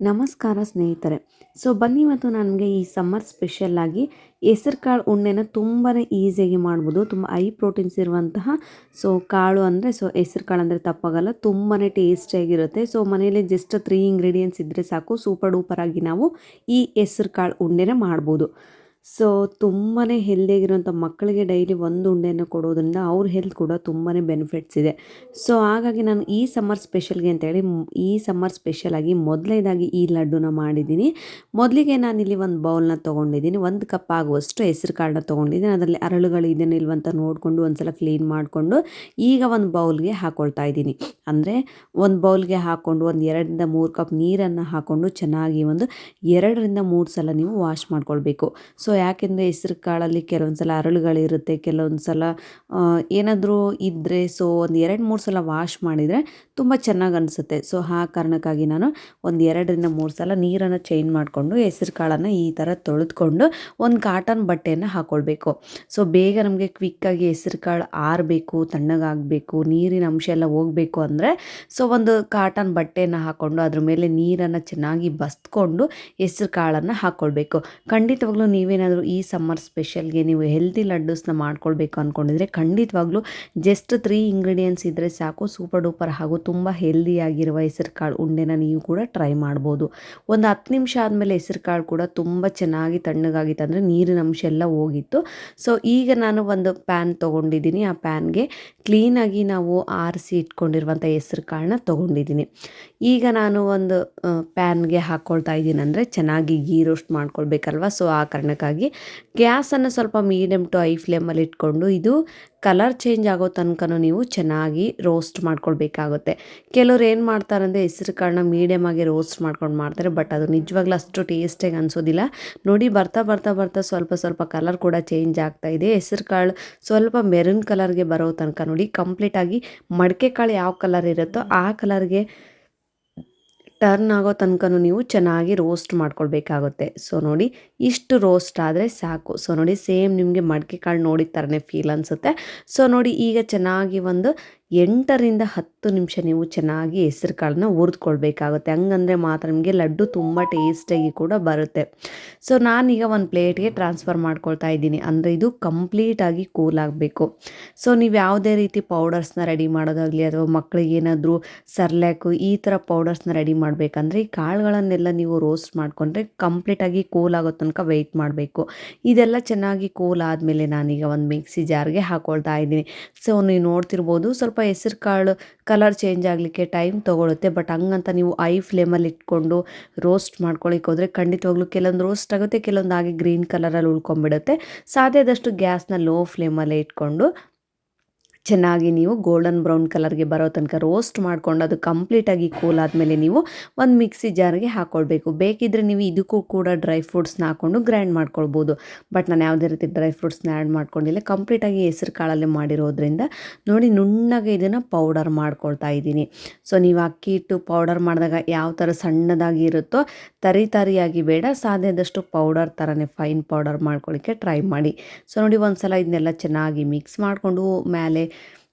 ನಮಸ್ಕಾರ ಸ್ನೇಹಿತರೆ. ಸೊ ಬನ್ನಿ ಇವತ್ತು ನನಗೆ ಈ ಸಮ್ಮರ್ ಸ್ಪೆಷಲ್ಲಾಗಿ ಹೆಸರು ಕಾಳು ಉಣ್ಣೆನ ತುಂಬಾ ಈಸಿಯಾಗಿ ಮಾಡ್ಬೋದು. ತುಂಬ ಹೈ ಪ್ರೋಟೀನ್ಸ್ ಇರುವಂತಹ ಸೊ ಕಾಳು ಅಂದರೆ ಸೊ ಹೆಸರು ಕಾಳು ಅಂದರೆ ತಪ್ಪಾಗಲ್ಲ ತುಂಬಾ ಟೇಸ್ಟಿಯಾಗಿರುತ್ತೆ ಸೊ ಮನೆಯಲ್ಲಿ ಜಸ್ಟ್ ತ್ರೀ ಇಂಗ್ರೀಡಿಯೆಂಟ್ಸ್ ಇದ್ದರೆ ಸಾಕು. ಸೂಪರ್ ಡೂಪರಾಗಿ ನಾವು ಈ ಹೆಸರು ಕಾಳು ಉಂಡೆನ ಮಾಡ್ಬೋದು. ಸೊ ತುಂಬಾ ಹೆಲ್ದಿಯಾಗಿರುವಂಥ ಮಕ್ಕಳಿಗೆ ಡೈಲಿ ಒಂದು ಉಂಡೆಯನ್ನು ಕೊಡೋದ್ರಿಂದ ಅವ್ರ ಹೆಲ್ತ್ ಕೂಡ ತುಂಬಾ ಬೆನಿಫಿಟ್ಸ್ ಇದೆ. ಸೊ ಹಾಗಾಗಿ ನಾನು ಈ ಸಮ್ಮರ್ ಸ್ಪೆಷಲ್ಗೆ ಅಂತೇಳಿ ಈ ಸಮ್ಮರ್ ಸ್ಪೆಷಲಾಗಿ ಮೊದಲನೇದಾಗಿ ಈ ಲಡ್ಡುನ ಮಾಡಿದ್ದೀನಿ. ಮೊದಲಿಗೆ ನಾನಿಲ್ಲಿ ಒಂದು ಬೌಲ್ನ ತೊಗೊಂಡಿದ್ದೀನಿ, ಒಂದು ಕಪ್ ಆಗುವಷ್ಟು ಹೆಸರು ಕಾಳನ್ನ ತೊಗೊಂಡಿದ್ದೀನಿ. ಅದರಲ್ಲಿ ಅರಳುಗಳು ಇದನ್ನು ಇಲ್ವಂತ ನೋಡಿಕೊಂಡು ಒಂದು ಸಲ ಕ್ಲೀನ್ ಮಾಡಿಕೊಂಡು ಈಗ ಒಂದು ಬೌಲ್ಗೆ ಹಾಕ್ಕೊಳ್ತಾ ಇದ್ದೀನಿ. ಅಂದರೆ ಒಂದು ಬೌಲ್ಗೆ ಹಾಕ್ಕೊಂಡು ಒಂದು ಎರಡರಿಂದ ಮೂರು ಕಪ್ ನೀರನ್ನು ಹಾಕ್ಕೊಂಡು ಚೆನ್ನಾಗಿ ಒಂದು ಎರಡರಿಂದ ಮೂರು ಸಲ ನೀವು ವಾಶ್ ಮಾಡ್ಕೊಳ್ಬೇಕು. ಸೊ ಸೊ ಯಾಕೆಂದರೆ ಹೆಸ್ರು ಕಾಳಲ್ಲಿ ಕೆಲವೊಂದು ಸಲ ಅರಳುಗಳಿರುತ್ತೆ ಕೆಲವೊಂದು ಸಲ ಏನಾದರೂ ಇದ್ದರೆ ಸೊ ಒಂದು ಎರಡು ಮೂರು ಸಲ ವಾಶ್ ಮಾಡಿದರೆ ತುಂಬ ಚೆನ್ನಾಗಿ ಅನಿಸುತ್ತೆ. ಸೊ ಆ ಕಾರಣಕ್ಕಾಗಿ ನಾನು ಒಂದು ಎರಡರಿಂದ ಮೂರು ಸಲ ನೀರನ್ನು ಚೇಂಜ್ ಮಾಡಿಕೊಂಡು ಹೆಸ್ರು ಕಾಳನ್ನು ಈ ಥರ ತೊಳೆದುಕೊಂಡು ಒಂದು ಕಾಟನ್ ಬಟ್ಟೆಯನ್ನು ಹಾಕ್ಕೊಳ್ಬೇಕು ಸೊ ಬೇಗ ನಮಗೆ ಕ್ವಿಕ್ಕಾಗಿ ಹೆಸ್ರು ಕಾಳು ಆರಬೇಕು, ತಣ್ಣಗಾಗಬೇಕು, ನೀರಿನ ಅಂಶ ಎಲ್ಲ ಹೋಗಬೇಕು ಅಂದರೆ ಸೊ ಒಂದು ಕಾಟನ್ ಬಟ್ಟೆಯನ್ನು ಹಾಕ್ಕೊಂಡು ಅದ್ರ ಮೇಲೆ ನೀರನ್ನು ಚೆನ್ನಾಗಿ ಬಸ್ಕೊಂಡು ಹೆಸ್ರು ಕಾಳನ್ನು ಹಾಕ್ಕೊಳ್ಬೇಕು ಖಂಡಿತವಾಗ್ಲೂ ನೀವೇ ಏನಾದರೂ ಈ ಸಮ್ಮರ್ ಸ್ಪೆಷಲ್ಗೆ ನೀವು ಹೆಲ್ದಿ ಲಡ್ಡೂಸ್ನ ಮಾಡ್ಕೊಳ್ಬೇಕು ಅಂದ್ಕೊಂಡಿದ್ರೆ ಖಂಡಿತವಾಗ್ಲೂ ಜಸ್ಟ್ ತ್ರೀ ಇಂಗ್ರೀಡಿಯೆಂಟ್ಸ್ ಇದ್ದರೆ ಸಾಕು. ಸೂಪರ್ ಡೂಪರ್ ಹಾಗೂ ತುಂಬ ಹೆಲ್ದಿಯಾಗಿರುವ ಹೆಸರು ಕಾಳು ಉಂಡೆನ ನೀವು ಕೂಡ ಟ್ರೈ ಮಾಡ್ಬೋದು. ಒಂದು ಹತ್ತು ನಿಮಿಷ ಆದಮೇಲೆ ಹೆಸರು ಕಾಳು ಕೂಡ ತುಂಬ ಚೆನ್ನಾಗಿ ತಣ್ಣಗಾಗಿತ್ತು ಅಂದರೆ ನೀರಿನ ಅಂಶ ಎಲ್ಲ ಹೋಗಿತ್ತು. ಸೊ, ಈಗ ನಾನು ಒಂದು ಪ್ಯಾನ್ ತೊಗೊಂಡಿದ್ದೀನಿ. ಆ ಪ್ಯಾನ್ಗೆ ಕ್ಲೀನಾಗಿ ನಾವು ಆರಿಸಿ ಇಟ್ಕೊಂಡಿರುವಂಥ ಹೆಸರು ಕಾಳನ್ನ ತೊಗೊಂಡಿದ್ದೀನಿ. ಈಗ ನಾನು ಒಂದು ಪ್ಯಾನ್ಗೆ ಹಾಕ್ಕೊಳ್ತಾ ಇದ್ದೀನಿ ಅಂದರೆ ಚೆನ್ನಾಗಿ ಗೀ ರೋಸ್ಟ್ ಮಾಡ್ಕೊಳ್ಬೇಕಲ್ವ? ಸೊ, ಆ ಕಾರಣಕ್ಕಾಗಿ ಹಾಗಾಗಿ ಗ್ಯಾಸನ್ನು ಸ್ವಲ್ಪ ಮೀಡಿಯಮ್ ಟು ಐ ಫ್ಲೇಮಲ್ಲಿ ಇಟ್ಕೊಂಡು ಇದು ಕಲರ್ ಚೇಂಜ್ ಆಗೋ ತನಕನೂ ನೀವು ಚೆನ್ನಾಗಿ ರೋಸ್ಟ್ ಮಾಡ್ಕೊಳ್ಬೇಕಾಗುತ್ತೆ. ಕೆಲವ್ರು ಏನು ಮಾಡ್ತಾರೆ ಅಂದರೆ ಹೆಸರು ಕಾಳನ್ನ ಮೀಡಿಯಮ್ ಆಗಿ ರೋಸ್ಟ್ ಮಾಡ್ಕೊಂಡು ಮಾಡ್ತಾರೆ, ಬಟ್ ಅದು ನಿಜವಾಗ್ಲೂ ಅಷ್ಟು ಟೇಸ್ಟಿಗೆ ಅನಿಸೋದಿಲ್ಲ. ನೋಡಿ ಬರ್ತಾ ಬರ್ತಾ ಬರ್ತಾ ಸ್ವಲ್ಪ ಸ್ವಲ್ಪ ಕಲರ್ ಕೂಡ ಚೇಂಜ್ ಆಗ್ತಾ ಇದೆ. ಹೆಸರು ಕಾಳು ಸ್ವಲ್ಪ ಮೆರೂನ್ ಕಲರ್ಗೆ ಬರೋ ತನಕ ನೋಡಿ ಕಂಪ್ಲೀಟಾಗಿ ಮಡಕೆ ಕಾಳು ಯಾವ ಕಲರ್ ಇರುತ್ತೋ ಆ ಕಲರ್ಗೆ ಟರ್ನ್ ಆಗೋ ತನಕನೂ ನೀವು ಚೆನ್ನಾಗಿ ರೋಸ್ಟ್ ಮಾಡ್ಕೊಳ್ಬೇಕಾಗುತ್ತೆ. ಸೊ ನೋಡಿ, ಇಷ್ಟು ರೋಸ್ಟ್ ಆದರೆ ಸಾಕು. ಸೊ ನೋಡಿ ಸೇಮ್ ನಿಮಗೆ ಮಡಿಕೆ ಕಾಳು ನೋಡಿದ ಥರನೇ ಫೀಲ್ ಅನಿಸುತ್ತೆ. ಸೊ ನೋಡಿ, ಈಗ ಚೆನ್ನಾಗಿ ಒಂದು ಎಂಟರಿಂದ ಹತ್ತು ನಿಮಿಷ ನೀವು ಚೆನ್ನಾಗಿ ಹೆಸ್ರು ಕಾಳನ್ನ ಹುರಿದ್ಕೊಳ್ಬೇಕಾಗುತ್ತೆ. ಹಂಗಂದರೆ ಮಾತ್ರ ನಿಮಗೆ ಲಡ್ಡು ತುಂಬ ಟೇಸ್ಟಾಗಿ ಕೂಡ ಬರುತ್ತೆ. ಸೊ, ನಾನೀಗ ಒಂದು ಪ್ಲೇಟ್ಗೆ ಟ್ರಾನ್ಸ್ಫರ್ ಮಾಡ್ಕೊಳ್ತಾ ಇದ್ದೀನಿ. ಅಂದರೆ ಇದು ಕಂಪ್ಲೀಟಾಗಿ ಕೂಲ್ ಆಗಬೇಕು. ಸೊ, ನೀವು ಯಾವುದೇ ರೀತಿ ಪೌಡರ್ಸ್ನ ರೆಡಿ ಮಾಡೋದಾಗಲಿ ಅಥವಾ ಮಕ್ಕಳಿಗೆ ಏನಾದರೂ ಸರ್ಲ್ಯಾಕು ಈ ಥರ ಪೌಡರ್ಸ್ನ ರೆಡಿ ಮಾಡಬೇಕಂದ್ರೆ ಈ ಕಾಳುಗಳನ್ನೆಲ್ಲ ನೀವು ರೋಸ್ಟ್ ಮಾಡಿಕೊಂಡ್ರೆ ಕಂಪ್ಲೀಟಾಗಿ ಕೂಲ್ ಆಗೋ ತನಕ ವೆಯ್ಟ್ ಮಾಡಬೇಕು. ಇದೆಲ್ಲ ಚೆನ್ನಾಗಿ ಕೂಲ್ ಆದಮೇಲೆ ನಾನೀಗ ಒಂದು ಮಿಕ್ಸಿ ಜಾರ್ಗೆ ಹಾಕ್ಕೊಳ್ತಾ ಇದ್ದೀನಿ. ಸೊ, ನೀವು ನೋಡ್ತಿರ್ಬೋದು ಸ್ವಲ್ಪ ಹೆಸರು ಕಾಳು ಕಲರ್ ಚೇಂಜ್ ಆಗಲಿಕ್ಕೆ ಟೈಮ್ ತೊಗೊಳುತ್ತೆ. ಬಟ್ ಹಂಗಂತ ನೀವು ಐ ಫ್ಲೇಮಲ್ಲಿ ಇಟ್ಕೊಂಡು ರೋಸ್ಟ್ ಮಾಡ್ಕೊಳಿಕ್ಕೆ ಹೋದರೆ ಖಂಡಿತವಾಗ್ಲೂ ಕೆಲವೊಂದು ರೋಸ್ಟ್ ಆಗುತ್ತೆ, ಕೆಲವೊಂದು ಹಾಗೆ ಗ್ರೀನ್ ಕಲರಲ್ಲಿ ಉಳ್ಕೊಂಬಿಡುತ್ತೆ ಸಾಧ್ಯದಷ್ಟು ಗ್ಯಾಸ್ನ ಲೋ ಫ್ಲೇಮಲ್ಲೇ ಇಟ್ಕೊಂಡು ಚೆನ್ನಾಗಿ ನೀವು ಗೋಲ್ಡನ್ ಬ್ರೌನ್ ಕಲರ್ಗೆ ಬರೋ ತನಕ ರೋಸ್ಟ್ ಮಾಡ್ಕೊಂಡು ಅದು ಕಂಪ್ಲೀಟಾಗಿ ಕೂಲ್ ಆದಮೇಲೆ ನೀವು ಒಂದು ಮಿಕ್ಸಿ ಜಾರ್ಗೆ ಹಾಕ್ಕೊಳ್ಬೇಕು ಬೇಕಿದ್ರೆ ನೀವು ಇದಕ್ಕೂ ಕೂಡ ಡ್ರೈ ಫ್ರೂಟ್ಸ್ನ ಹಾಕ್ಕೊಂಡು ಗ್ರೈಂಡ್ ಮಾಡ್ಕೊಳ್ಬೋದು. ಬಟ್ ನಾನು ಯಾವುದೇ ರೀತಿ ಡ್ರೈ ಫ್ರೂಟ್ಸ್ನ ಆ್ಯಡ್ ಮಾಡ್ಕೊಂಡಿಲ್ಲ. ಕಂಪ್ಲೀಟಾಗಿ ಹೆಸರು ಕಾಳಲ್ಲಿ ಮಾಡಿರೋದ್ರಿಂದ ನೋಡಿ ನುಣ್ಣಗೆ ಇದನ್ನು ಪೌಡರ್ ಮಾಡ್ಕೊಳ್ತಾ ಇದ್ದೀನಿ. ಸೊ ನೀವು ಅಕ್ಕಿ ಇಟ್ಟು ಪೌಡರ್ ಮಾಡಿದಾಗ ಯಾವ ಥರ ಸಣ್ಣದಾಗಿ ಇರುತ್ತೋ ತರಿ ತರಿಯಾಗಿ ಬೇಡ. ಸಾಧ್ಯದಷ್ಟು ಪೌಡರ್ ಥರನೇ ಫೈನ್ ಪೌಡರ್ ಮಾಡ್ಕೊಳ್ಳಿಕ್ಕೆ ಟ್ರೈ ಮಾಡಿ. ಸೊ ನೋಡಿ ಒಂದು ಸಲ ಇದನ್ನೆಲ್ಲ ಚೆನ್ನಾಗಿ ಮಿಕ್ಸ್ ಮಾಡಿಕೊಂಡು ಮೇಲೆ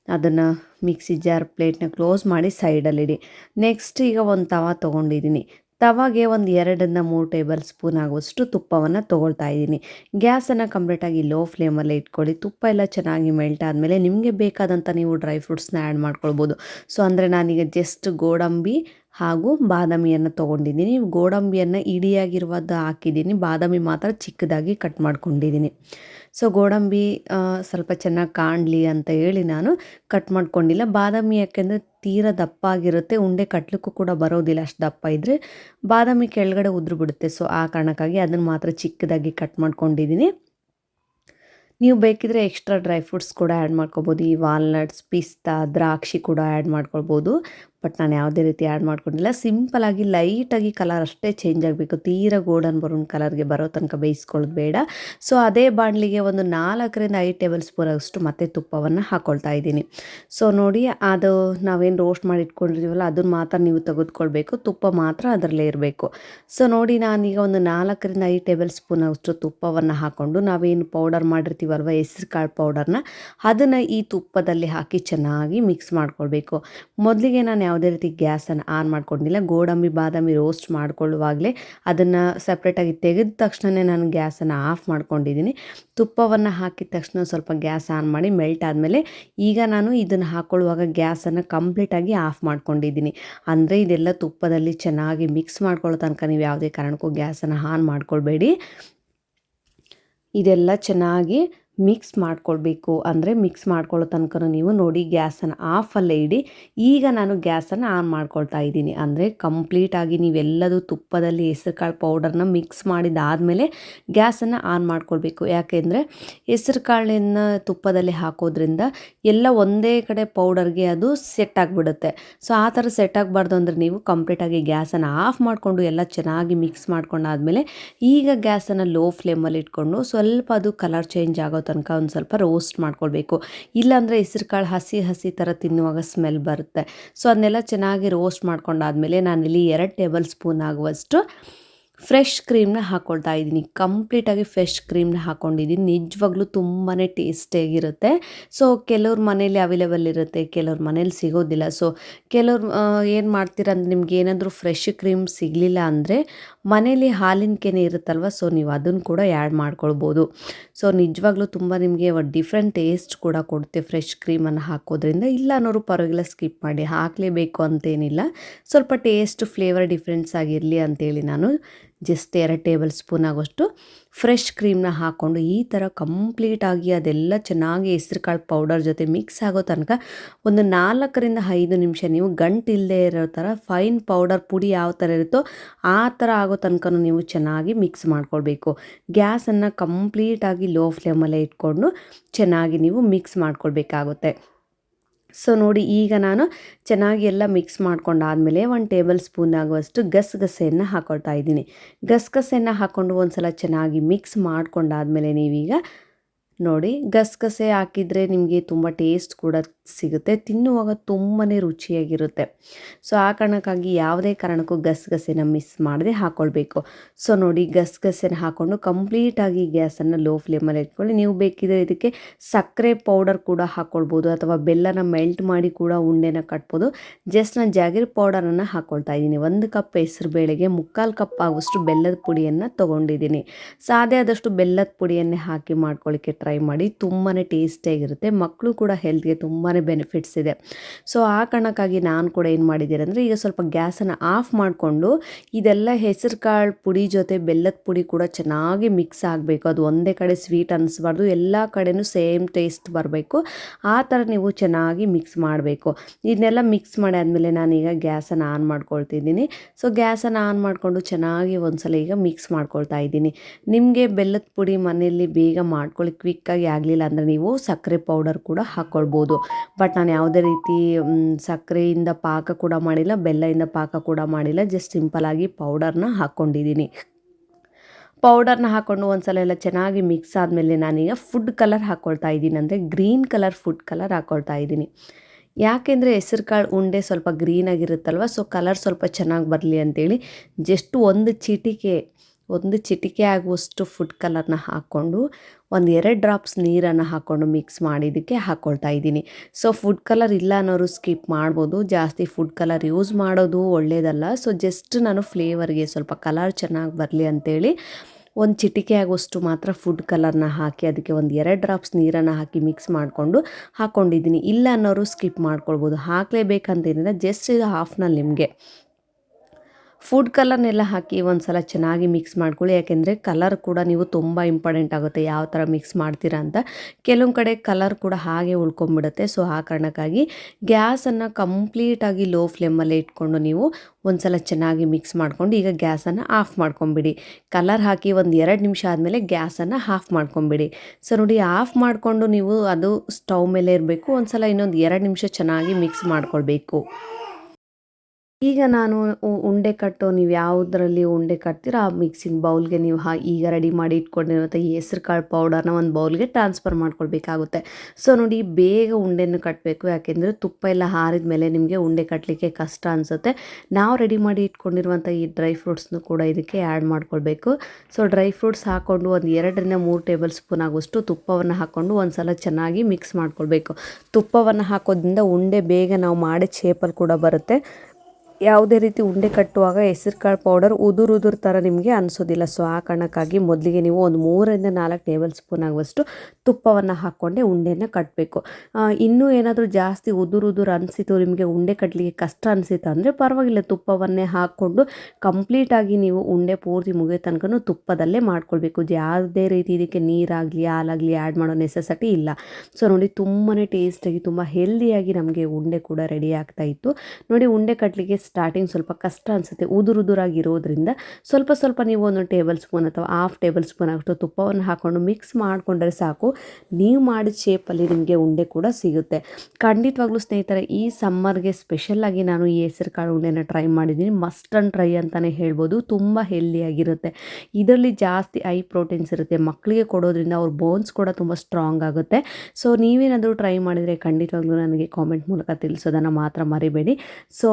ಅದನ್ನು ಮಿಕ್ಸಿ ಜಾರ್ ಪ್ಲೇಟ್ನ ಕ್ಲೋಸ್ ಮಾಡಿ ಸೈಡಲ್ಲಿಡಿ ನೆಕ್ಸ್ಟ್ ಈಗ ಒಂದು ತವ ತೊಗೊಂಡಿದ್ದೀನಿ. ತವಾಗೆ ಒಂದು ಎರಡರಿಂದ ಮೂರು ಟೇಬಲ್ ಸ್ಪೂನ್ ಆಗುವಷ್ಟು ತುಪ್ಪವನ್ನು ತೊಗೊಳ್ತಾ ಇದ್ದೀನಿ. ಗ್ಯಾಸನ್ನು ಕಂಪ್ಲೀಟಾಗಿ ಲೋ ಫ್ಲೇಮಲ್ಲೇ ಇಟ್ಕೊಳ್ಳಿ. ತುಪ್ಪ ಎಲ್ಲ ಚೆನ್ನಾಗಿ ಮೆಲ್ಟ್ ಆದಮೇಲೆ ನಿಮಗೆ ಬೇಕಾದಂಥ ನೀವು ಡ್ರೈ ಫ್ರೂಟ್ಸ್ನ ಆ್ಯಡ್ ಮಾಡ್ಕೊಳ್ಬೋದು. ಸೊ, ಅಂದರೆ ನಾನೀಗ ಜಸ್ಟ್ ಗೋಡಂಬಿ ಹಾಗೂ ಬಾದಾಮಿಯನ್ನು ತೊಗೊಂಡಿದ್ದೀನಿ. ಗೋಡಂಬಿಯನ್ನು ಇಡಿಯಾಗಿರುವುದು ಹಾಕಿದ್ದೀನಿ. ಬಾದಾಮಿ ಮಾತ್ರ ಚಿಕ್ಕದಾಗಿ ಕಟ್ ಮಾಡ್ಕೊಂಡಿದ್ದೀನಿ. ಸೊ ಗೋಡಂಬಿ ಸ್ವಲ್ಪ ಚೆನ್ನಾಗಿ ಕಾಣಲಿ ಅಂತ ಹೇಳಿ ನಾನು ಕಟ್ ಮಾಡ್ಕೊಂಡಿಲ್ಲ. ಬಾದಾಮಿ ಯಾಕೆಂದರೆ ತೀರ ದಪ್ಪ ಆಗಿರುತ್ತೆ, ಉಂಡೆ ಕಟ್ಲಿಕ್ಕೂ ಕೂಡ ಬರೋದಿಲ್ಲ ಅಷ್ಟು ದಪ್ಪ ಇದ್ದರೆ ಬಾದಾಮಿ ಕೆಳಗಡೆ ಉದುರು ಬಿಡುತ್ತೆ ಸೊ ಆ ಕಾರಣಕ್ಕಾಗಿ ಅದನ್ನು ಮಾತ್ರ ಚಿಕ್ಕದಾಗಿ ಕಟ್ ಮಾಡ್ಕೊಂಡಿದ್ದೀನಿ. ನೀವು ಬೇಕಿದ್ರೆ ಎಕ್ಸ್ಟ್ರಾ ಡ್ರೈ ಫ್ರೂಟ್ಸ್ ಕೂಡ ಆ್ಯಡ್ ಮಾಡ್ಕೊಬೋದು. ಈ ವಾಲ್ನಟ್ಸ್ ಪಿಸ್ತಾ ದ್ರಾಕ್ಷಿ ಕೂಡ ಆ್ಯಡ್ ಮಾಡ್ಕೊಳ್ಬೋದು. ಬಟ್ ನಾನು ಯಾವುದೇ ರೀತಿ ಆ್ಯಡ್ ಮಾಡ್ಕೊಂಡಿಲ್ಲ. ಸಿಂಪಲಾಗಿ ಲೈಟಾಗಿ ಕಲರ್ ಅಷ್ಟೇ ಚೇಂಜ್ ಆಗಬೇಕು. ತೀರಾ ಗೋಲ್ಡನ್ ಬರೋನ್ ಕಲರ್ಗೆ ಬರೋ ತನಕ ಬೇಯಿಸ್ಕೊಳ್ಳೋದು ಬೇಡ. ಸೊ, ಅದೇ ಬಾಣಲಿಗೆ ಒಂದು ನಾಲ್ಕರಿಂದ ಐದು ಟೇಬಲ್ ಸ್ಪೂನ್ ಅಷ್ಟು ಮತ್ತೆ ತುಪ್ಪವನ್ನು ಹಾಕ್ಕೊಳ್ತಾ ಇದ್ದೀನಿ. ಸೊ, ನೋಡಿ, ಅದು ನಾವೇನು ರೋಸ್ಟ್ ಮಾಡಿ ಇಟ್ಕೊಂಡಿರ್ತೀವಲ್ಲ ಅದನ್ನು ಮಾತ್ರ ನೀವು ತೆಗೆದುಕೊಳ್ಬೇಕು. ತುಪ್ಪ ಮಾತ್ರ ಅದರಲ್ಲೇ ಇರಬೇಕು. ಸೊ, ನೋಡಿ, ನಾನೀಗ ಒಂದು ನಾಲ್ಕರಿಂದ ಐದು ಟೇಬಲ್ ಸ್ಪೂನ್ ಅಷ್ಟು ತುಪ್ಪವನ್ನು ಹಾಕ್ಕೊಂಡು ನಾವೇನು ಪೌಡರ್ ಮಾಡಿರ್ತೀವಲ್ವ ಹೆಸರು ಕಾಳು ಪೌಡರ್ನ, ಅದನ್ನು ಈ ತುಪ್ಪದಲ್ಲಿ ಹಾಕಿ ಚೆನ್ನಾಗಿ ಮಿಕ್ಸ್ ಮಾಡ್ಕೊಳ್ಬೇಕು. ಮೊದಲಿಗೆ ನಾನು ಯಾವ ಯಾವುದೇ ರೀತಿ ಗ್ಯಾಸನ್ನು ಆನ್ ಮಾಡ್ಕೊಂಡಿಲ್ಲ. ಗೋಡಂಬಿ, ಬಾದಾಮಿ ರೋಸ್ಟ್ ಮಾಡಿಕೊಳ್ಳುವಾಗಲೇ ಅದನ್ನು ಸಪ್ರೇಟಾಗಿ ತೆಗೆದ ತಕ್ಷಣವೇ ನಾನು ಗ್ಯಾಸನ್ನು ಆಫ್ ಮಾಡ್ಕೊಂಡಿದ್ದೀನಿ. ತುಪ್ಪವನ್ನು ಹಾಕಿದ ತಕ್ಷಣ ಸ್ವಲ್ಪ ಗ್ಯಾಸ್ ಆನ್ ಮಾಡಿ ಮೆಲ್ಟ್ ಆದಮೇಲೆ ಈಗ ನಾನು ಇದನ್ನು ಹಾಕ್ಕೊಳ್ಳುವಾಗ ಗ್ಯಾಸನ್ನು ಕಂಪ್ಲೀಟಾಗಿ ಆಫ್ ಮಾಡ್ಕೊಂಡಿದ್ದೀನಿ. ಅಂದರೆ ಇದೆಲ್ಲ ತುಪ್ಪದಲ್ಲಿ ಚೆನ್ನಾಗಿ ಮಿಕ್ಸ್ ಮಾಡ್ಕೊಳ್ಳೋ ತನಕ ನೀವು ಯಾವುದೇ ಕಾರಣಕ್ಕೂ ಗ್ಯಾಸನ್ನು ಆನ್ ಮಾಡ್ಕೊಳ್ಬೇಡಿ. ಇದೆಲ್ಲ ಚೆನ್ನಾಗಿ ಮಿಕ್ಸ್ ಮಾಡ್ಕೊಳ್ಬೇಕು ಅಂದರೆ ಮಿಕ್ಸ್ ಮಾಡ್ಕೊಳ್ಳೋ ತನಕ ನೀವು ನೋಡಿ ಗ್ಯಾಸನ್ನು ಆಫಲ್ಲೇ ಇಡಿ. ಈಗ ನಾನು ಗ್ಯಾಸನ್ನು ಆನ್ ಮಾಡ್ಕೊಳ್ತಾ ಇದ್ದೀನಿ. ಅಂದರೆ ಕಂಪ್ಲೀಟಾಗಿ ನೀವೆಲ್ಲದೂ ತುಪ್ಪದಲ್ಲಿ ಹೆಸರುಕಾಳು ಪೌಡರ್ನ ಮಿಕ್ಸ್ ಮಾಡಿದಾದಮೇಲೆ ಗ್ಯಾಸನ್ನು ಆನ್ ಮಾಡ್ಕೊಳ್ಬೇಕು. ಯಾಕೆಂದರೆ ಹೆಸರು ಕಾಳಿನ ತುಪ್ಪದಲ್ಲಿ ಹಾಕೋದ್ರಿಂದ ಎಲ್ಲ ಒಂದೇ ಕಡೆ ಪೌಡರ್ಗೆ ಅದು ಸೆಟ್ ಆಗಿಬಿಡುತ್ತೆ. ಸೊ ಆ ಥರ ಸೆಟ್ ಆಗಬಾರ್ದು ಅಂದರೆ ನೀವು ಕಂಪ್ಲೀಟಾಗಿ ಗ್ಯಾಸನ್ನು ಆಫ್ ಮಾಡಿಕೊಂಡು ಎಲ್ಲ ಚೆನ್ನಾಗಿ ಮಿಕ್ಸ್ ಮಾಡ್ಕೊಂಡಾದಮೇಲೆ ಈಗ ಗ್ಯಾಸನ್ನು ಲೋ ಫ್ಲೇಮಲ್ಲಿ ಇಟ್ಕೊಂಡು ಸ್ವಲ್ಪ ಅದು ಕಲರ್ ಚೇಂಜ್ ಆಗೋ ತನಕ ಒಂದು ಸ್ವಲ್ಪ ರೋಸ್ಟ್ ಮಾಡ್ಕೊಳ್ಬೇಕು. ಇಲ್ಲಾಂದರೆ ಹೆಸ್ರು ಕಾಳು ಹಸಿ ಹಸಿ ಥರ ತಿನ್ನುವಾಗ ಸ್ಮೆಲ್ ಬರುತ್ತೆ. ಸೊ ಅದನ್ನೆಲ್ಲ ಚೆನ್ನಾಗಿ ರೋಸ್ಟ್ ಮಾಡ್ಕೊಂಡಾದಮೇಲೆ ನಾನಿಲ್ಲಿ ಎರಡು ಟೇಬಲ್ ಸ್ಪೂನ್ ಆಗುವಷ್ಟು ಫ್ರೆಶ್ ಕ್ರೀಮ್ನ ಹಾಕ್ಕೊಳ್ತಾ ಇದ್ದೀನಿ. ಕಂಪ್ಲೀಟಾಗಿ ಫ್ರೆಶ್ ಕ್ರೀಮ್ನ ಹಾಕ್ಕೊಂಡಿದ್ದೀನಿ ನಿಜವಾಗ್ಲೂ ತುಂಬಾ ಟೇಸ್ಟಿಯಾಗಿರುತ್ತೆ ಸೊ ಕೆಲವ್ರ ಮನೇಲಿ ಅವೈಲೇಬಲ್ ಇರುತ್ತೆ, ಕೆಲವ್ರ ಮನೇಲಿ ಸಿಗೋದಿಲ್ಲ. ಸೊ ಕೆಲವ್ರು ಏನು ಮಾಡ್ತೀರ ಅಂದರೆ ನಿಮ್ಗೆ ಏನಾದರೂ ಫ್ರೆಶ್ ಕ್ರೀಮ್ ಸಿಗಲಿಲ್ಲ ಅಂದರೆ ಮನೇಲಿ ಹಾಲಿನ ಕೆನೆ ಇರುತ್ತಲ್ವ? ಸೊ ನೀವು ಅದನ್ನು ಕೂಡ ಆ್ಯಡ್ ಮಾಡ್ಕೊಳ್ಬೋದು. ಸೊ ನಿಜವಾಗ್ಲೂ ತುಂಬ ನಿಮಗೆ ಡಿಫ್ರೆಂಟ್ ಟೇಸ್ಟ್ ಕೂಡ ಕೊಡುತ್ತೆ ಫ್ರೆಶ್ ಕ್ರೀಮನ್ನು ಹಾಕೋದ್ರಿಂದ. ಇಲ್ಲ ಅನ್ನೋರು ಪರವಾಗಿಲ್ಲ ಸ್ಕಿಪ್ ಮಾಡಿ. ಹಾಕಲೇಬೇಕು ಅಂತೇನಿಲ್ಲ. ಸ್ವಲ್ಪ ಟೇಸ್ಟ್ ಫ್ಲೇವರ್ ಡಿಫ್ರೆನ್ಸ್ ಆಗಿರಲಿ ಅಂತೇಳಿ ನಾನು ಜಸ್ಟ್ ಎರಡು ಟೇಬಲ್ ಸ್ಪೂನ್ ಆಗೋಷ್ಟು ಫ್ರೆಶ್ ಕ್ರೀಮ್ನ ಹಾಕ್ಕೊಂಡು ಈ ಥರ ಕಂಪ್ಲೀಟಾಗಿ ಅದೆಲ್ಲ ಚೆನ್ನಾಗಿ ಹೆಸ್ರು ಕಾಳು ಪೌಡರ್ ಜೊತೆ ಮಿಕ್ಸ್ ಆಗೋ ತನಕ ಒಂದು ನಾಲ್ಕರಿಂದ ಐದು ನಿಮಿಷ ನೀವು ಗಂಟು ಇಲ್ಲದೆ ಇರೋ ಥರ ಫೈನ್ ಪೌಡರ್ ಪುಡಿ ಯಾವ ಥರ ಇರುತ್ತೋ ಆ ಥರ ಆಗೋ ತನಕ ನೀವು ಚೆನ್ನಾಗಿ ಮಿಕ್ಸ್ ಮಾಡ್ಕೊಳ್ಬೇಕು. ಗ್ಯಾಸನ್ನು ಕಂಪ್ಲೀಟಾಗಿ ಲೋ ಫ್ಲೇಮಲ್ಲೇ ಇಟ್ಕೊಂಡು ಚೆನ್ನಾಗಿ ನೀವು ಮಿಕ್ಸ್ ಮಾಡ್ಕೊಳ್ಬೇಕಾಗುತ್ತೆ. ಸೊ ನೋಡಿ, ಈಗ ನಾನು ಚೆನ್ನಾಗಿ ಎಲ್ಲ ಮಿಕ್ಸ್ ಮಾಡ್ಕೊಂಡಾದಮೇಲೆ ಒಂದು ಟೇಬಲ್ ಸ್ಪೂನ್ ಆಗುವಷ್ಟು ಗಸಗಸೆಯನ್ನು ಹಾಕೊಳ್ತಾ ಇದ್ದೀನಿ. ಗಸಗಸೆಯನ್ನು ಹಾಕ್ಕೊಂಡು ಒಂದು ಸಲ ಚೆನ್ನಾಗಿ ಮಿಕ್ಸ್ ಮಾಡ್ಕೊಂಡಾದಮೇಲೆ ನೀವೀಗ ನೋಡಿ, ಗಸಗಸೆ ಹಾಕಿದರೆ ನಿಮಗೆ ತುಂಬ ಟೇಸ್ಟ್ ಕೂಡ ಸಿಗುತ್ತೆ, ತಿನ್ನುವಾಗ ತುಂಬಾ ರುಚಿಯಾಗಿರುತ್ತೆ. ಸೊ ಆ ಕಾರಣಕ್ಕಾಗಿ ಯಾವುದೇ ಕಾರಣಕ್ಕೂ ಗಸಗಸೆನ ಮಿಸ್ ಮಾಡದೆ ಹಾಕ್ಕೊಳ್ಬೇಕು ಸೊ ನೋಡಿ, ಗಸಗಸೆನ ಹಾಕ್ಕೊಂಡು ಕಂಪ್ಲೀಟಾಗಿ ಗ್ಯಾಸನ್ನು ಲೋ ಫ್ಲೇಮಲ್ಲಿ ಇಟ್ಕೊಳ್ಳಿ. ನೀವು ಬೇಕಿದ್ರೆ ಇದಕ್ಕೆ ಸಕ್ಕರೆ ಪೌಡರ್ ಕೂಡ ಹಾಕ್ಕೊಳ್ಬೋದು ಅಥವಾ ಬೆಲ್ಲನ ಮೆಲ್ಟ್ ಮಾಡಿ ಕೂಡ ಉಂಡೆನ ಕಟ್ಬೋದು. ಜಸ್ಟ್ ನಾನು ಜಾಗಿರ್ ಪೌಡರನ್ನು ಹಾಕ್ಕೊಳ್ತಾ ಇದ್ದೀನಿ. ಒಂದು ಕಪ್ ಹೆಸರು ಬೇಳೆಗೆ ಮುಕ್ಕಾಲು ಕಪ್ ಆಗುವಷ್ಟು ಬೆಲ್ಲದ ಪುಡಿಯನ್ನು ತೊಗೊಂಡಿದ್ದೀನಿ. ಸಾಧ್ಯ ಆದಷ್ಟು ಬೆಲ್ಲದ ಪುಡಿಯನ್ನೇ ಹಾಕಿ ಮಾಡ್ಕೊಳ್ಳಿಕ್ಕೆ ಟ್ರೈ ಮಾಡಿ. ತುಂಬಾ ಟೇಸ್ಟಿಯಾಗಿರುತ್ತೆ ಮಕ್ಕಳು ಕೂಡ ಹೆಲ್ತ್ಗೆ ತುಂಬಾ ಬೆನಿಫಿಟ್ಸ್ ಇದೆ. ಸೊ ಆ ಕಾರಣಕ್ಕಾಗಿ ನಾನು ಕೂಡ ಏನು ಮಾಡಿದ್ದೀರ ಅಂದರೆ, ಈಗ ಸ್ವಲ್ಪ ಗ್ಯಾಸನ್ನು ಆಫ್ ಮಾಡಿಕೊಂಡು, ಇದೆಲ್ಲ ಹೆಸರು ಕಾಳು ಪುಡಿ ಜೊತೆ ಬೆಲ್ಲದ ಪುಡಿ ಕೂಡ ಚೆನ್ನಾಗಿ ಮಿಕ್ಸ್ ಆಗಬೇಕು. ಅದು ಒಂದೇ ಕಡೆ ಸ್ವೀಟ್ ಅನ್ನಿಸ್ಬಾರ್ದು ಎಲ್ಲ ಕಡೆನೂ ಸೇಮ್ ಟೇಸ್ಟ್ ಬರಬೇಕು. ಆ ಥರ ನೀವು ಚೆನ್ನಾಗಿ ಮಿಕ್ಸ್ ಮಾಡಬೇಕು. ಇದನ್ನೆಲ್ಲ ಮಿಕ್ಸ್ ಮಾಡಿ ಆದಮೇಲೆ ನಾನೀಗ ಗ್ಯಾಸನ್ನು ಆನ್ ಮಾಡ್ಕೊಳ್ತಿದ್ದೀನಿ. ಸೊ ಗ್ಯಾಸನ್ನು ಆನ್ ಮಾಡಿಕೊಂಡು ಚೆನ್ನಾಗಿ ಒಂದ್ಸಲ ಈಗ ಮಿಕ್ಸ್ ಮಾಡ್ಕೊಳ್ತಾ ಇದ್ದೀನಿ. ನಿಮಗೆ ಬೆಲ್ಲದ ಪುಡಿ ಮನೆಯಲ್ಲಿ ಬೇಗ ಮಾಡ್ಕೊಳ್ಳಿ ಕ್ವಿಕ್ಕಾಗಿ ಆಗಲಿಲ್ಲ ಅಂದರೆ ನೀವು ಸಕ್ಕರೆ ಪೌಡರ್ ಕೂಡ ಹಾಕ್ಕೊಳ್ಬೋದು ಬಟ್ ನಾನು ಯಾವುದೇ ರೀತಿ ಸಕ್ಕರೆಯಿಂದ ಪಾಕ ಕೂಡ ಮಾಡಿಲ್ಲ ಬೆಲ್ಲದಿಂದ ಪಾಕ ಕೂಡ ಮಾಡಿಲ್ಲ, ಜಸ್ಟ್ ಸಿಂಪಲಾಗಿ ಪೌಡರ್ನ ಹಾಕ್ಕೊಂಡಿದ್ದೀನಿ ಪೌಡರ್ನ ಹಾಕ್ಕೊಂಡು ಒಂದ್ಸಲ ಎಲ್ಲ ಚೆನ್ನಾಗಿ ಮಿಕ್ಸ್ ಆದಮೇಲೆ ನಾನೀಗ ಫುಡ್ ಕಲರ್ ಹಾಕ್ಕೊಳ್ತಾ ಇದ್ದೀನಿ, ಅಂದರೆ ಗ್ರೀನ್ ಕಲರ್ ಫುಡ್ ಕಲರ್ ಹಾಕ್ಕೊಳ್ತಾ ಇದ್ದೀನಿ. ಯಾಕೆಂದರೆ ಹೆಸರು ಕಾಳು ಉಂಡೆ ಸ್ವಲ್ಪ ಗ್ರೀನಾಗಿರುತ್ತಲ್ವ ಸೊ ಕಲರ್ ಸ್ವಲ್ಪ ಚೆನ್ನಾಗಿ ಬರಲಿ ಅಂತೇಳಿ ಜಸ್ಟ್ ಒಂದು ಚಿಟಿಕೆ ಒಂದು ಚಿಟಿಕೆ ಆಗುವಷ್ಟು ಫುಡ್ ಕಲರ್ನ ಹಾಕ್ಕೊಂಡು, ಒಂದು ಎರಡು ಡ್ರಾಪ್ಸ್ ನೀರನ್ನು ಹಾಕ್ಕೊಂಡು ಮಿಕ್ಸ್ ಮಾಡಿದ್ದಕ್ಕೆ ಹಾಕ್ಕೊಳ್ತಾ ಇದ್ದೀನಿ. ಸೊ ಫುಡ್ ಕಲರ್ ಇಲ್ಲ ಅನ್ನೋರು ಸ್ಕಿಪ್ ಮಾಡ್ಬೋದು. ಜಾಸ್ತಿ ಫುಡ್ ಕಲರ್ ಯೂಸ್ ಮಾಡೋದು ಒಳ್ಳೆಯದಲ್ಲ ಸೊ ಜಸ್ಟ್ ನಾನು ಫ್ಲೇವರ್ಗೆ ಸ್ವಲ್ಪ ಕಲರ್ ಚೆನ್ನಾಗಿ ಬರಲಿ ಅಂತೇಳಿ ಒಂದು ಚಿಟಿಕೆ ಆಗುವಷ್ಟು ಮಾತ್ರ ಫುಡ್ ಕಲರ್ನ ಹಾಕಿ, ಅದಕ್ಕೆ ಒಂದು ಎರಡು ಡ್ರಾಪ್ಸ್ ನೀರನ್ನು ಹಾಕಿ ಮಿಕ್ಸ್ ಮಾಡಿಕೊಂಡು ಹಾಕ್ಕೊಂಡಿದ್ದೀನಿ ಇಲ್ಲ ಅನ್ನೋರು ಸ್ಕಿಪ್ ಮಾಡ್ಕೊಳ್ಬೋದು. ಹಾಕಲೇಬೇಕಂತೇನಿಲ್ಲ ಜಸ್ಟ್ ಇದು ಹಾಫ್ನಲ್ಲಿ ನಿಮಗೆ. ಫುಡ್ ಕಲರ್ನೆಲ್ಲ ಹಾಕಿ ಒಂದು ಸಲ ಚೆನ್ನಾಗಿ ಮಿಕ್ಸ್ ಮಾಡ್ಕೊಳ್ಳಿ. ಯಾಕೆಂದರೆ ಕಲರ್ ಕೂಡ ನೀವು ತುಂಬ ಇಂಪಾರ್ಟೆಂಟ್ ಆಗುತ್ತೆ ಯಾವ ಥರ ಮಿಕ್ಸ್ ಮಾಡ್ತೀರಾ ಅಂತ. ಕೆಲವೊಂದು ಕಡೆ ಕಲರ್ ಕೂಡ ಹಾಗೆ ಉಳ್ಕೊಂಬಿಡುತ್ತೆ ಸೊ ಆ ಕಾರಣಕ್ಕಾಗಿ ಗ್ಯಾಸನ್ನು ಕಂಪ್ಲೀಟಾಗಿ ಲೋ ಫ್ಲೇಮಲ್ಲೇ ಇಟ್ಕೊಂಡು ನೀವು ಒಂದು ಸಲ ಚೆನ್ನಾಗಿ ಮಿಕ್ಸ್ ಮಾಡ್ಕೊಂಡು ಈಗ ಗ್ಯಾಸನ್ನು ಆಫ್ ಮಾಡ್ಕೊಂಬಿಡಿ. ಕಲರ್ ಹಾಕಿ ಒಂದು ಎರಡು ನಿಮಿಷ ಆದಮೇಲೆ ಗ್ಯಾಸನ್ನು ಆಫ್ ಮಾಡ್ಕೊಂಬಿಡಿ. ಸೊ ನೋಡಿ ಆಫ್ ಮಾಡಿಕೊಂಡು ನೀವು ಅದು ಸ್ಟವ್ ಮೇಲೆ ಇರಬೇಕು. ಒಂದು ಸಲ ಇನ್ನೊಂದು ಎರಡು ನಿಮಿಷ ಚೆನ್ನಾಗಿ ಮಿಕ್ಸ್ ಮಾಡ್ಕೊಳ್ಬೇಕು. ಈಗ ನಾನು ಉಂಡೆ ಕಟ್ಟೋ ನೀವು ಯಾವುದರಲ್ಲಿ ಉಂಡೆ ಕಟ್ತೀರೋ? ಆ ಮಿಕ್ಸಿನ ಬೌಲ್ಗೆ ನೀವು ಹಾ, ಈಗ ರೆಡಿ ಮಾಡಿ ಇಟ್ಕೊಂಡಿರುವಂಥ ಈ ಹೆಸ್ರು ಕಾಳು ಪೌಡರ್ನ ಒಂದು ಬೌಲ್ಗೆ ಟ್ರಾನ್ಸ್ಫರ್ ಮಾಡ್ಕೊಳ್ಬೇಕಾಗುತ್ತೆ. ಸೊ ನೋಡಿ, ಬೇಗ ಉಂಡೆನ ಕಟ್ಟಬೇಕು ಯಾಕೆಂದರೆ ತುಪ್ಪ ಎಲ್ಲ ಹಾರಿದ ಮೇಲೆ ನಿಮಗೆ ಉಂಡೆ ಕಟ್ಟಲಿಕ್ಕೆ ಕಷ್ಟ ಅನಿಸುತ್ತೆ. ನಾವು ರೆಡಿ ಮಾಡಿ ಇಟ್ಕೊಂಡಿರುವಂಥ ಈ ಡ್ರೈ ಫ್ರೂಟ್ಸ್ನು ಕೂಡ ಇದಕ್ಕೆ ಆ್ಯಡ್ ಮಾಡ್ಕೊಳ್ಬೇಕು. ಸೊ ಡ್ರೈ ಫ್ರೂಟ್ಸ್ ಹಾಕ್ಕೊಂಡು ಒಂದು ಎರಡರಿಂದ ಮೂರು ಟೇಬಲ್ ಸ್ಪೂನ್ ಆಗುವಷ್ಟು ತುಪ್ಪವನ್ನು ಹಾಕ್ಕೊಂಡು ಒಂದು ಸಲ ಚೆನ್ನಾಗಿ ಮಿಕ್ಸ್ ಮಾಡ್ಕೊಳ್ಬೇಕು. ತುಪ್ಪವನ್ನು ಹಾಕೋದ್ರಿಂದ ಉಂಡೆ ಬೇಗ ನಾವು ಮಾಡಿ ಶೇಪಲ್ಲಿ ಕೂಡ ಬರುತ್ತೆ. ಯಾವುದೇ ರೀತಿ ಉಂಡೆ ಕಟ್ಟುವಾಗ ಹೆಸರು ಕಾಳು ಪೌಡರ್ ಉದುರು ಉದುರು ಥರ ನಿಮಗೆ ಅನಿಸೋದಿಲ್ಲ. ಸೊ ಆ ಕಾರಣಕ್ಕಾಗಿ ಮೊದಲಿಗೆ ನೀವು ಒಂದು ಮೂರರಿಂದ ನಾಲ್ಕು ಟೇಬಲ್ ಸ್ಪೂನ್ ಆಗುವಷ್ಟು ತುಪ್ಪವನ್ನು ಹಾಕ್ಕೊಂಡೆ ಉಂಡೆನ ಕಟ್ಟಬೇಕು ಇನ್ನೂ ಏನಾದರೂ ಜಾಸ್ತಿ ಉದುರು ಉದುರು ಅನಿಸಿತು ನಿಮಗೆ ಉಂಡೆ ಕಟ್ಟಲಿಕ್ಕೆ ಕಷ್ಟ ಅನಿಸಿತು ಅಂದರೆ ಪರವಾಗಿಲ್ಲ, ತುಪ್ಪವನ್ನೇ ಹಾಕ್ಕೊಂಡು ಕಂಪ್ಲೀಟಾಗಿ ನೀವು ಉಂಡೆ ಪೂರ್ತಿ ಮುಗಿಯೋ ತನಕ ತುಪ್ಪದಲ್ಲೇ ಮಾಡ್ಕೊಳ್ಬೇಕು. ಯಾವುದೇ ರೀತಿ ಇದಕ್ಕೆ ನೀರಾಗಲಿ, ಹಾಲಾಗಲಿ ಆ್ಯಡ್ ಮಾಡೋ ನೆಸೆಸಿಟಿ ಇಲ್ಲ. ಸೊ ನೋಡಿ ತುಂಬಾ ಟೇಸ್ಟಾಗಿ ತುಂಬ ಹೆಲ್ದಿಯಾಗಿ ನಮಗೆ ಉಂಡೆ ಕೂಡ ರೆಡಿ ಆಗ್ತಾ ಇತ್ತು. ನೋಡಿ, ಉಂಡೆ ಕಟ್ಟಲಿಕ್ಕೆ ಸ್ಟಾರ್ಟಿಂಗ್ ಸ್ವಲ್ಪ ಕಷ್ಟ ಅನಿಸುತ್ತೆ. ಉದುರು ಉದುರಾಗಿರೋದ್ರಿಂದ ಸ್ವಲ್ಪ ಸ್ವಲ್ಪ ನೀವು ಒಂದು ಟೇಬಲ್ ಸ್ಪೂನ್ ಅಥವಾ ಹಾಫ್ ಟೇಬಲ್ ಸ್ಪೂನ್ ಅಷ್ಟು ತುಪ್ಪವನ್ನು ಹಾಕ್ಕೊಂಡು ಮಿಕ್ಸ್ ಮಾಡಿಕೊಂಡ್ರೆ ಸಾಕು. ನೀವು ಮಾಡಿದ ಶೇಪಲ್ಲಿ ನಿಮಗೆ ಉಂಡೆ ಕೂಡ ಸಿಗುತ್ತೆ. ಖಂಡಿತವಾಗ್ಲೂ ಸ್ನೇಹಿತರೆ, ಈ ಸಮ್ಮರ್ಗೆ ಸ್ಪೆಷಲ್ಲಾಗಿ ನಾನು ಈ ಹೆಸರು ಕಾಳು ಉಂಡೆನ ಟ್ರೈ ಮಾಡಿದ್ದೀನಿ. ಮಸ್ಟ್ ಆ್ಯಂಡ್ ಟ್ರೈ ಅಂತಲೇ ಹೇಳ್ಬೋದು. ತುಂಬ ಹೆಲ್ದಿಯಾಗಿರುತ್ತೆ ಇದರಲ್ಲಿ ಜಾಸ್ತಿ ಐ ಪ್ರೋಟೀನ್ಸ್ ಇರುತ್ತೆ. ಮಕ್ಕಳಿಗೆ ಕೊಡೋದ್ರಿಂದ ಅವ್ರ ಬೋನ್ಸ್ ಕೂಡ ತುಂಬ ಸ್ಟ್ರಾಂಗ್ ಆಗುತ್ತೆ. ಸೊ ನೀವೇನಾದರೂ ಟ್ರೈ ಮಾಡಿದರೆ ಖಂಡಿತವಾಗ್ಲೂ ನನಗೆ ಕಾಮೆಂಟ್ ಮೂಲಕ ತಿಳಿಸೋದನ್ನು ಮಾತ್ರ ಮರಿಬೇಡಿ. ಸೊ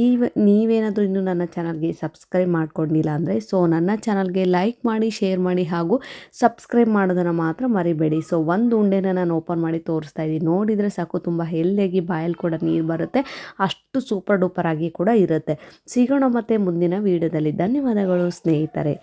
ಈ ನೀವೇನಾದರೂ ಇನ್ನೂ ನನ್ನ ಚಾನಲ್ಗೆ ಸಬ್ಸ್ಕ್ರೈಬ್ ಮಾಡ್ಕೊಂಡಿಲ್ಲ ಅಂದರೆ, ಸೊ ನನ್ನ ಚಾನಲ್ಗೆ ಲೈಕ್ ಮಾಡಿ, ಶೇರ್ ಮಾಡಿ ಹಾಗೂ ಸಬ್ಸ್ಕ್ರೈಬ್ ಮಾಡೋದನ್ನು ಮಾತ್ರ ಮರಿಬೇಡಿ. ಸೊ ಒಂದು ಉಂಡೆನ ನಾನು ಓಪನ್ ಮಾಡಿ ತೋರಿಸ್ತಾ ಇದ್ದೀನಿ. ನೋಡಿದರೆ ಸಾಕು, ತುಂಬ ಹೆಲ್ದಿಯಾಗಿ ಬಾಯಲ್ಲಿ ಕೂಡ ನೀರು ಬರುತ್ತೆ. ಅಷ್ಟು ಸೂಪರ್ ಡೂಪರ್ ಆಗಿ ಕೂಡ ಇರುತ್ತೆ. ಸಿಗೋಣ ಮತ್ತೆ ಮುಂದಿನ ವೀಡಿಯೋದಲ್ಲಿ. ಧನ್ಯವಾದಗಳು ಸ್ನೇಹಿತರೆ.